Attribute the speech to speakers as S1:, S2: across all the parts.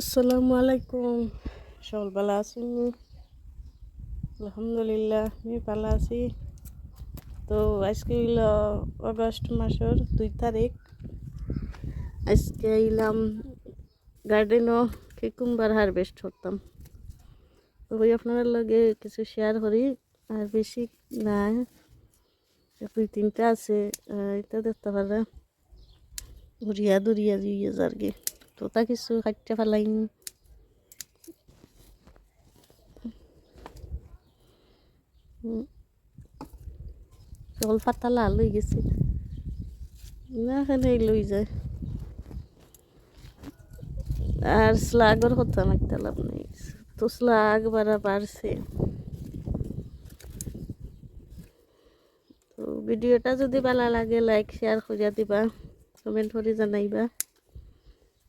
S1: আসসালামু আলাইকুম। সকল ভালো আছেন? আলহামদুলিল্লাহ, আমি ভালো আছি। তো আজকে হইল অগস্ট মাসের দুই তারিখ। আজকে আইলাম গার্ডেনও কিকুম্বার হারভেস্ট করতাম। ওই আপনার লগে কিছু শেয়ার করি। আর বেশি না দুই তিনটা আছে এটা দেখতে পারে ঘুরিয়া দুরিয়া দিয়ে যার গে তোতা কিছু খাইতে ফেলাইন সকল পাতা লাল হয়ে গেছে। না, এখানে লই যায়। আর স্লাগর কথা মাইতে লাভ নেই। তো স্লাগ বাড়া বাড়ছে। তো ভিডিওটা যদি ভালো লাগে লাইক শেয়ার করিয়া দিবা কমেন্ট করে জানাইবা।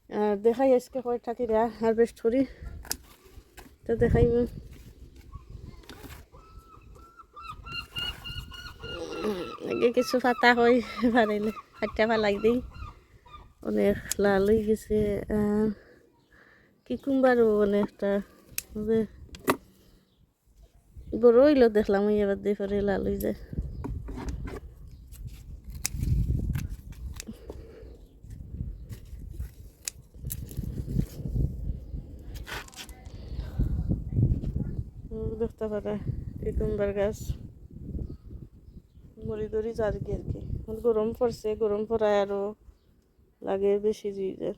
S1: আর দেখাই আজকে কয় থাকিরা হারভেস্ট করি। তো দেখাইব। আগে কিছু পাতা হয় বানাইলে কাটিয়া ফেলাই দিই। অনেক লাল হয়ে গেছে আর কিকুম্বারও অনেকটা। বড় হইল দেখলাম এবার দিয়ে পরে লাল হয়ে যায়। দেখতে পারে কিকুম্বার গাছ মরি দরি যার কি আর কি এখন গরম পড়ছে গরম পড়ায় আরও লাগে বেশি দিয়ে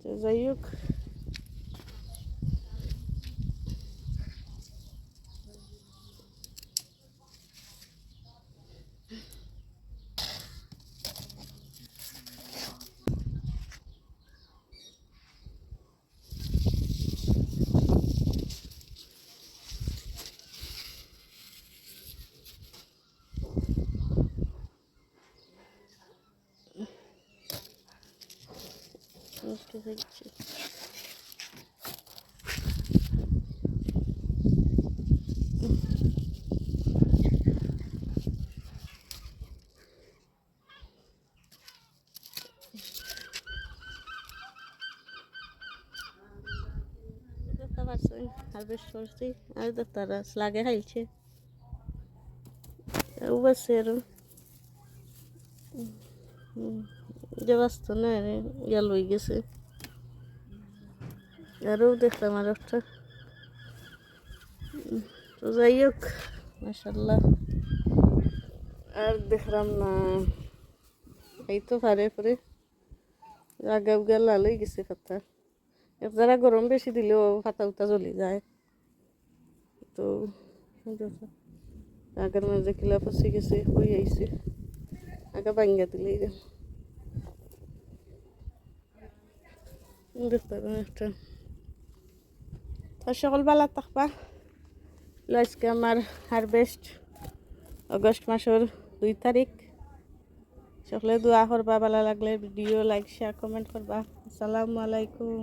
S1: তো যাই হোক দেখতে পাচ্ছেন হারভেস্ট করছি। আর তারা স্লাগে খাইছে উবাছে আর যে বাস্ত না রে ইয়া গেছে। আরও দেখলাম আর একটা। তো যাই হোক মাসাল্লাহ আর দেখলাম না, এই তো পারে পরে। আগা উগা লাল হয়ে গেছে পাতা। যারা গরম বেশি দিলেও পাতা উতা জ্বলি যায়। তো আগের মাঝে কিলা পচে গেছে, হয়ে আইছে। আগা ভাঙ্গা দিলেই দেখতে পাবেন একটা তো সকল বেলা থাকবা আজকে আমার হারভেস্ট আগস্ট মাসের দুই তারিখ। সকলে দোয়া করবা, ভালো লাগলে ভিডিও লাইক শেয়ার কমেন্ট করবা। আসসালামু আলাইকুম।